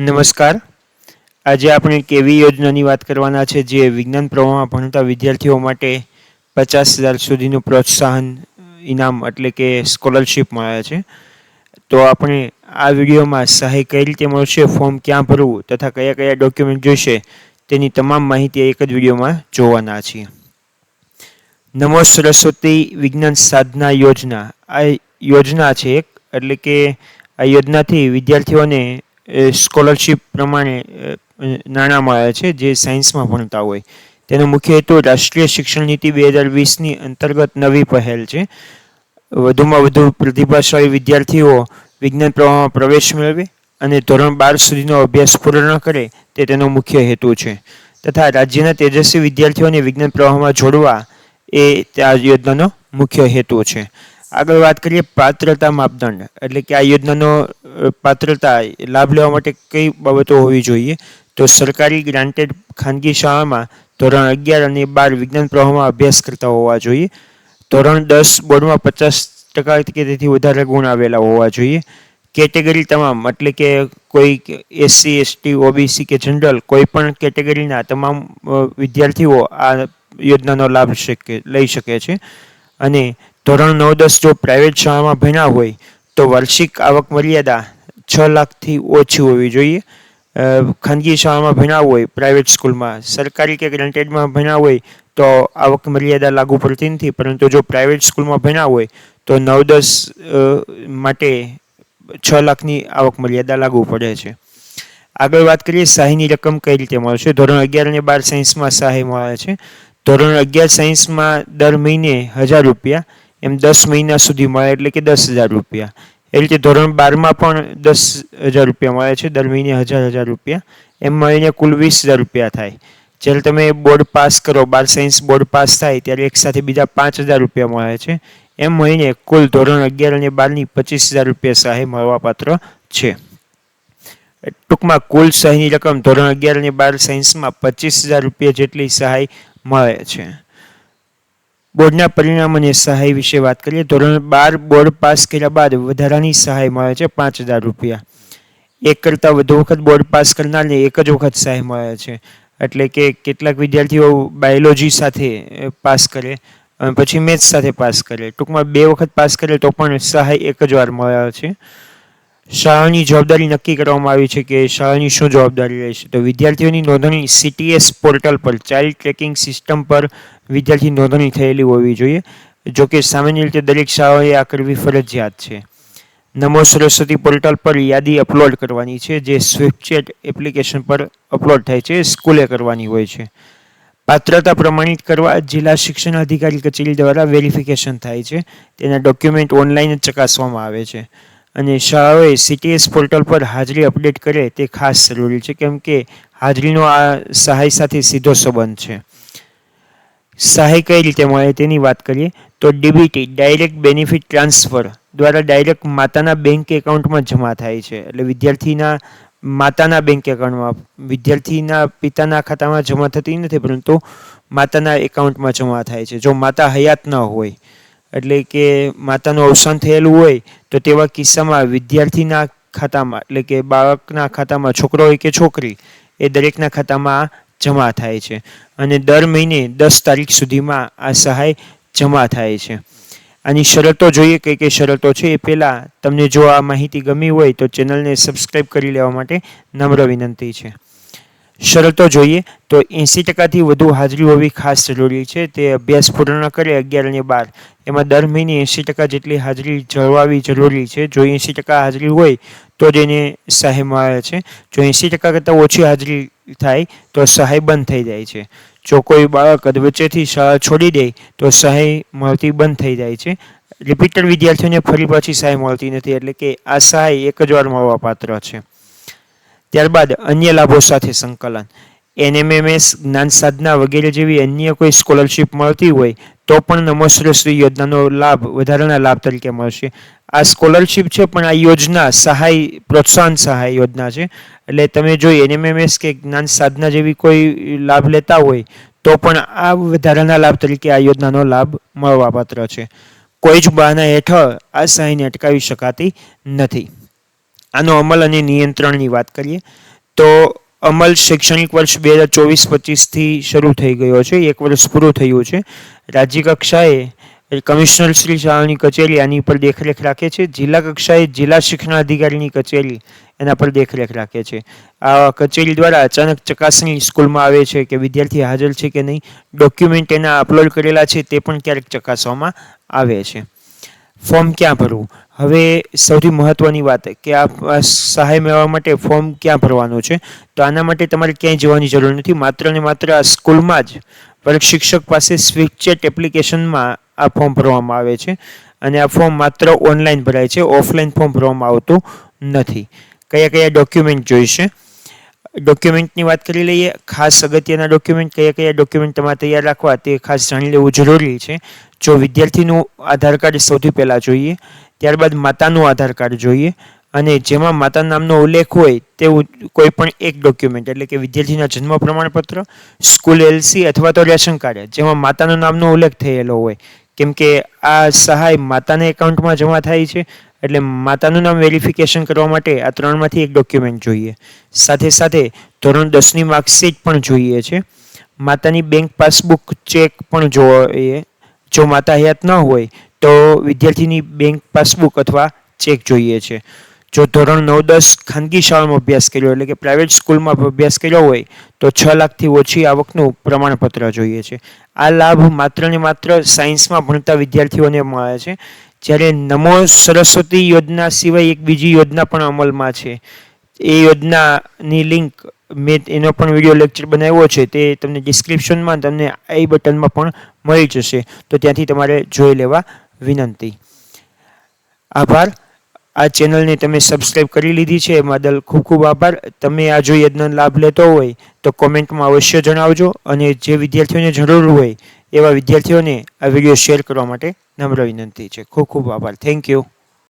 નમસ્કાર. આજે આપણે એક એવી યોજનાની વાત કરવાના છે જે વિજ્ઞાન પ્રવાહમાં ભણતા વિદ્યાર્થીઓ માટે પચાસ હજાર સુધીનું પ્રોત્સાહન, ઇનામ એટલે કે સ્કોલરશિપ મળે છે. તો આપણે આ વિડીયોમાં સહાય કઈ રીતે મળશે ફોર્મ ક્યાં ભરવું તથા કયા કયા ડોક્યુમેન્ટ જોઈશે તેની તમામ માહિતી એક જ વિડીયોમાં જોવાના છીએ. નમો સરસ્વતી વિજ્ઞાન સાધના યોજના. આ યોજના છે એક, એટલે કે આ યોજનાથી વિદ્યાર્થીઓને સ્કોલરશિપ પ્રમાણે નાણાં મળે છે, જે સાયન્સમાં ભણતા હોય. તેનો મુખ્ય હેતુ રાષ્ટ્રીય શિક્ષણ નીતિ બે હજાર વીસની અંતર્ગત નવી પહેલ છે. વધુમાં વધુ પ્રતિભાશાળી વિદ્યાર્થીઓ વિજ્ઞાન પ્રવાહમાં પ્રવેશ મેળવે અને ધોરણ બાર સુધીનો અભ્યાસ પૂર્ણ કરે તે તેનો મુખ્ય હેતુ છે. તથા રાજ્યના તેજસ્વી વિદ્યાર્થીઓને વિજ્ઞાન પ્રવાહમાં જોડવા એ આ યોજનાનો મુખ્ય હેતુ છે. આગળ વાત કરીએ પાત્રતા માપદંડ. એટલે કે આ યોજનાનો પાત્રતા લાભ લેવા માટે કઈ બાબતો હોવી જોઈએ? તો સરકારી ગ્રાન્ટેડ ખાનગી શાળામાં ધોરણ અગિયાર અને બાર વિજ્ઞાન પ્રવાહમાં અભ્યાસ કરતા હોવા જોઈએ. ધોરણ દસ બોર્ડમાં પચાસ ટકા કે તેથી વધારે ગુણ આવેલા હોવા જોઈએ. કેટેગરી તમામ, એટલે કે કોઈ એસસી એસટી ઓબીસી કે જનરલ, કોઈ પણ કેટેગરીના તમામ વિદ્યાર્થીઓ આ યોજનાનો લાભ શકે લઈ શકે છે. અને ધોરણ નવ દસ જો પ્રાઇવેટ શાળામાં ભણ્યા હોય, તો વાર્ષિક આવક મર્યાદા છ લાખથી ઓછી હોવી જોઈએ. ખાનગી શાળામાં ભણ્યા હોય પ્રાઇવેટ સ્કૂલમાં સરકારી કે ગ્રાન્ટેડમાં ભણ્યા હોય, તો આવક મર્યાદા લાગુ પડતી નથી. પરંતુ જો પ્રાઇવેટ સ્કૂલમાં ભણ્યા હોય, તો નવ દસ માટે છ લાખની આવક મર્યાદા લાગુ પડે છે. આગળ વાત કરીએ સહાયની રકમ કઈ રીતે મળશે ધોરણ અગિયાર અને બાર સાયન્સમાં સહાય મળે છે. ધોરણ અગિયાર સાયન્સમાં દર મહિને હજાર રૂપિયા એમ દસ મહિના સુધી મળે, એટલે કે દસ હજાર રૂપિયા. એ રીતે ધોરણ બારમાં પણ દસ હજાર રૂપિયા મળે છે, દર મહિને હજાર હજાર રૂપિયા. એમ મળીને કુલ વીસ હજાર રૂપિયા થાય. જ્યારે તમે બોર્ડ પાસ કરો, બાર સાયન્સ બોર્ડ પાસ થાય, ત્યારે એકસાથે બીજા પાંચ હજાર રૂપિયા મળે છે. એમ મહિને કુલ ધોરણ અગિયાર અને બારની પચીસ હજાર રૂપિયા સહાય મળવાપાત્ર છે. ટૂંકમાં કુલ સહાયની રકમ ધોરણ અગિયાર અને બાર સાયન્સમાં પચીસ હજાર રૂપિયા જેટલી સહાય મળે છે. બોર્ડના પરિણામ અને સહાય વિશે વાત કરીએ. ધોરણ બાર બોર્ડ પાસ કર્યા બાદ વધારાની સહાય મળે છે પાંચ હજાર રૂપિયા. એક કરતાં વધુ વખત બોર્ડ પાસ કરનારને એક જ વખત સહાય મળે છે. એટલે કે કેટલાક વિદ્યાર્થીઓ બાયોલોજી સાથે પાસ કરે અને પછી મેથ્સ સાથે પાસ કરે. ટૂંકમાં બે વખત પાસ કરે તો પણ સહાય એક જ વાર મળે છે. શાળાની જવાબદારી નક્કી કરવામાં આવી છે કે શાળાની શું જવાબદારી રહેશે તો વિદ્યાર્થીઓની નોંધણી સીટીએસ પોર્ટલ પર ચાઇલ્ડ ટ્રેકિંગ સિસ્ટમ પર વિદ્યાર્થી નોંધણી થયેલી હોવી જોઈએ. જો કે સામાન્ય રીતે દરેક શાળાઓએ આ કરવી ફરજિયાત છે. નમો સરસ્વતી પોર્ટલ પર યાદી અપલોડ કરવાની છે, જે સ્વિફ્ટચેટ એપ્લિકેશન પર અપલોડ થાય છે, સ્કૂલે કરવાની હોય છે. પાત્રતા પ્રમાણિત કરવા જિલ્લા શિક્ષણ અધિકારી કચેરી દ્વારા વેરિફિકેશન થાય છે. તેના ડોક્યુમેન્ટ ઓનલાઈન જ ચકાસવામાં આવે છે. અને શાળાઓએ સીટીએસ પોર્ટલ પર હાજરી અપડેટ કરે તે ખાસ જરૂરી છે, કેમ કે હાજરીનો આ સહાય સાથે સીધો સંબંધ છે. સહાય કઈ રીતે મળે તેની વાત કરીએ, તો ડીબીટી ડાયરેક્ટ બેનિફિટ ટ્રાન્સફર દ્વારા ડાયરેક્ટ માતાના બેંક એકાઉન્ટમાં જમા થાય છે. એટલે વિદ્યાર્થીના માતાના બેંક એકાઉન્ટમાં વિદ્યાર્થીના પિતાના ખાતામાં જમા થતી નથી, પરંતુ માતાના એકાઉન્ટમાં જમા થાય છે. જો માતા હયાત ન હોય એટલે કે માતાનું અવસાન થયેલું હોય તો તેવા કિસ્સામાં વિદ્યાર્થીના ખાતામાં, એટલે કે બાળકના ખાતામાં, છોકરો હોય કે છોકરી, એ દરેકના ખાતામાં જમા થાય છે. અને દર મહિને દસ તારીખ સુધીમાં આ સહાય જમા થાય છે. આની શરતો જોઈએ, કઈ કઈ શરતો છે એ પહેલાં તમને જો આ માહિતી ગમી હોય તો ચેનલને સબસ્ક્રાઈબ કરી લેવા માટે નમ્ર વિનંતી છે. શરતો જોઈએ, તો એંસી ટકાથી વધુ હાજરી હોવી ખાસ જરૂરી છે. તે અભ્યાસ પૂર્ણ કરે અગિયાર અને બાર. એમાં દર મહિને એંસી ટકા જેટલી હાજરી જળવાવી જરૂરી છે. જો એંસી ટકા હાજરી હોય, તો જ એને સહાય મળે છે. જો એંસી ટકા કરતાં ઓછી હાજરી થાય, તો સહાય બંધ થઈ જાય છે. જો કોઈ બાળક અધવચ્ચેથી શાળા છોડી દે, તો સહાય મળતી બંધ થઈ જાય છે. રિપીટર વિદ્યાર્થીઓને ફરી પાછી સહાય મળતી નથી, એટલે કે આ સહાય એક જ વાર મળવા પાત્ર છે. ત્યારબાદ અન્ય લાભો સાથે સંકલન. એનએમએમએસ જ્ઞાન સાધના વગેરે જેવી અન્ય કોઈ સ્કોલરશિપ મળતી હોય, તો પણ નમોશ્રેશ્રી યોજનાનો લાભ, વધારાના લાભ તરીકે મળશે. આ સ્કોલરશિપ છે, પણ આ યોજના સહાય, પ્રોત્સાહન સહાય યોજના છે. એટલે તમે જો એનએમએમએસ કે જ્ઞાન સાધના જેવી કોઈ લાભ લેતા હોય, તો પણ આ વધારાના લાભ તરીકે આ યોજનાનો લાભ મળવાપાત્ર છે. કોઈ જ બહાના હેઠળ આ સહાયને અટકાવી શકાતી નથી. આનો અમલ અને નિયંત્રણની વાત કરીએ, તો અમલ શૈક્ષણિક વર્ષ બે હજાર ચોવીસ પચીસથી શરૂ થઈ ગયો છે. એક વર્ષ પૂરું થયું છે. રાજ્ય કક્ષાએ કમિશનર શ્રી શાળાની કચેરી આની પર દેખરેખ રાખે છે. જિલ્લા કક્ષાએ જિલ્લા શિક્ષણાધિકારીની કચેરી એના પર દેખરેખ રાખે છે. આ કચેરી દ્વારા અચાનક ચકાસણી સ્કૂલમાં આવે છે કે વિદ્યાર્થી હાજર છે કે નહીં, ડોક્યુમેન્ટ એના અપલોડ કરેલા છે તે પણ ક્યારેક ચકાસવામાં આવે છે. ફોર્મ ક્યાં ભરવું? હવે સૌથી મહત્ત્વની વાત કે આ સહાય મેળવવા માટે ફોર્મ ક્યાં ભરવાનું છે? તો આના માટે તમારે ક્યાંય જવાની જરૂર નથી. માત્ર ને માત્ર આ સ્કૂલમાં જ શિક્ષક પાસે સ્વિચેટ એપ્લિકેશનમાં આ ફોર્મ ભરવામાં આવે છે અને આ ફોર્મ માત્ર ઓનલાઈન ભરાય છે. ઓફલાઈન ફોર્મ ભરવામાં આવતું નથી. કયા કયા ડોક્યુમેન્ટ જોઈશે? ડોક્યુમેન્ટની વાત કરી લઈએ. ખાસ અગત્યના ડોક્યુમેન્ટ કયા કયા ડોક્યુમેન્ટ તમારે તૈયાર રાખવા તે ખાસ જાણી લેવું જરૂરી છે. જો વિદ્યાર્થીનું આધાર કાર્ડ સૌથી પહેલાં જોઈએ, ત્યારબાદ માતાનું આધાર કાર્ડ જોઈએ અને જેમાં માતા નામનો ઉલ્લેખ હોય તેવું કોઈ પણ એક ડોક્યુમેન્ટ એટલે કે વિદ્યાર્થીના જન્મ પ્રમાણપત્ર, સ્કૂલ એલસી અથવા તો રેશન કાર્ડ, જેમાં માતાના નામનો ઉલ્લેખ થયેલો હોય. કેમ કે આ સહાય માતાના એકાઉન્ટમાં જમા થાય છે એટલે માતાનું નામ વેરિફિકેશન કરવા માટે આ ત્રણમાંથી એક ડોક્યુમેન્ટ જોઈએ. સાથે સાથે ધોરણ દસની માર્કશીટ પણ જોઈએ છે. માતાની બેંક પાસબુક ચેક પણ જોઈએ. જો માતા હયાત ન હોય, તો વિદ્યાર્થીની બેંક પાસબુક અથવા ચેક જોઈએ છે. જો ધોરણ નવ દસ ખાનગી શાળામાં અભ્યાસ કર્યો, એટલે કે પ્રાઇવેટ સ્કૂલમાં અભ્યાસ કર્યો હોય, તો છ લાખથી ઓછી આવકનું પ્રમાણપત્ર જોઈએ છે. આ લાભ માત્ર ને માત્ર સાયન્સમાં ભણતા વિદ્યાર્થીઓને મળે છે. જ્યારે નમો સરસ્વતી યોજના સિવાય એક બીજી યોજના પણ અમલમાં છે. એ યોજનાની લિંક મેં એનો પણ વીડિયો લેક્ચર બનાવ્યો છે, તે તમને ડિસ્ક્રિપ્શનમાં તમને આઈ બટનમાં પણ મળી જશે. તો ત્યાંથી તમારે જોઈ લેવા વિનંતી. આભાર. આ ચેનલને તમે સબસ્ક્રાઈબ કરી લીધી છે માદલ ખૂબ ખૂબ આભાર. તમે આ જો યોજનાનો લાભ લેતો હોય, તો કોમેન્ટમાં અવશ્ય જણાવજો અને જે વિદ્યાર્થીઓને જરૂર હોય, એવા વિદ્યાર્થીઓને આ વીડિયો શેર કરવા માટે નમ્ર વિનંતી છે. ખૂબ ખૂબ આભાર. Thank you